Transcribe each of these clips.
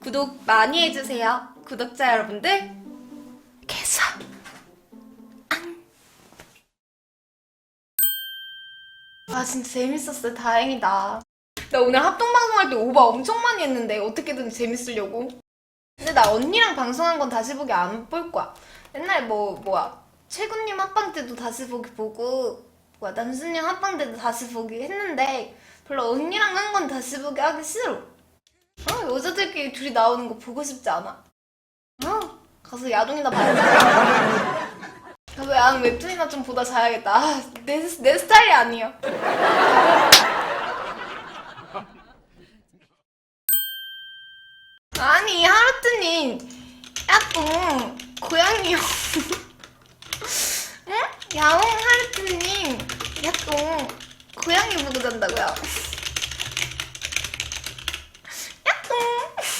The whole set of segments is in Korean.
구독 많이 해주세요. 구독자 여러분들. 개사. 아 진짜 재밌었어요. 다행이다. 나 오늘 합동 방송할 때 오바 엄청 많이 했는데 어떻게든 재밌으려고. 근데 나 언니랑 방송한 건 다시 보기 안 볼 거야. 옛날 뭐 뭐야 최군님 합방 때도 다시 보기 보고 뭐야 남순님 합방 때도 다시 보기 했는데 별로 언니랑 한 건 다시 보기 하기 싫어. 어, 여자들끼리 둘이 나오는 거 보고 싶지 않아. 어, 가서 야동이나 봐야지. 왜안 웹툰이나 좀 보다 자야겠다. 아, 내, 내 스타일이 아니야. 아니, 하루트님, 야동, 고양이요. 응? 야옹 하루트님, 야동, 고양이 보고 잔다고요. 야동.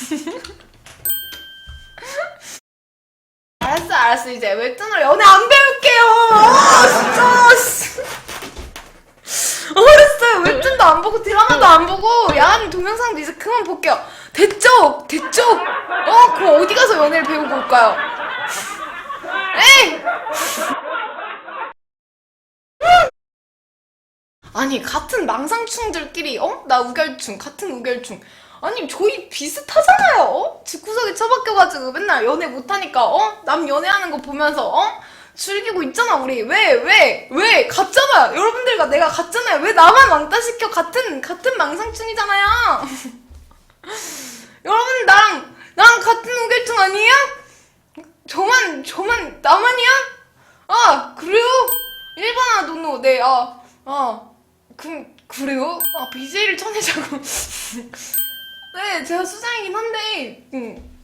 알았어, 알았어. 이제 웹툰으로 연애 안 배울게요. 아, 진짜. 씨. 어렸어요. 웹툰도 안 보고 드라마도 안 보고 야한 동영상도 이제 그만 볼게요. 됐죠? 됐죠? 어, 그럼 어디 가서 연애를 배우고 올까요? 에이! 아니 같은 망상충들끼리 어? 나 우결충 같은 우결충 아니 저희 비슷하잖아요 어? 집구석에 처박혀가지고 맨날 연애 못하니까 어? 남 연애하는 거 보면서 어? 즐기고 있잖아 우리 왜왜 왜 같잖아 여러분들과 내가 같잖아요 왜 나만 왕따 시켜 같은 같은 망상충이잖아요 여러분 나랑 나랑 같은 우결충 아니에요? 저만 저만 나만이야? 아 그래요? 일반화 노노 네아아 그, 그래요? 아, BJ를 쳐내자고. 네, 제가 수장이긴 한데, 음,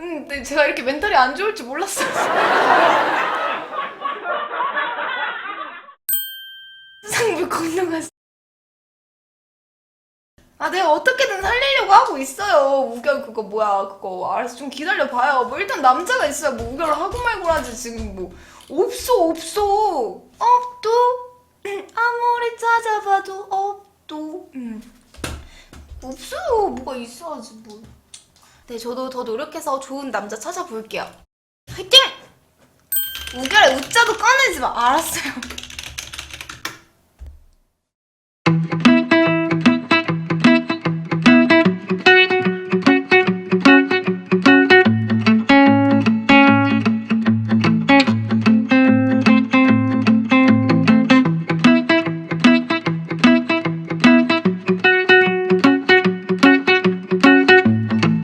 음, 네, 제가 이렇게 멘탈이 안 좋을 줄 몰랐어요. 수장님 건너갔어. 아, 내가 어떻게든 살리려고 하고 있어요. 우결 그거 뭐야, 그거. 알아서 좀 기다려봐요. 뭐, 일단 남자가 있어야 뭐, 우결을 하고 말고 하지. 지금 뭐, 없어, 없어. 없도. 음, 아무리 찾아봐도 없도 음. 없어요 뭐가 있어야지 뭐. 네 저도 더 노력해서 좋은 남자 찾아볼게요 화이팅! 우결에 웃자도 꺼내지 마 알았어요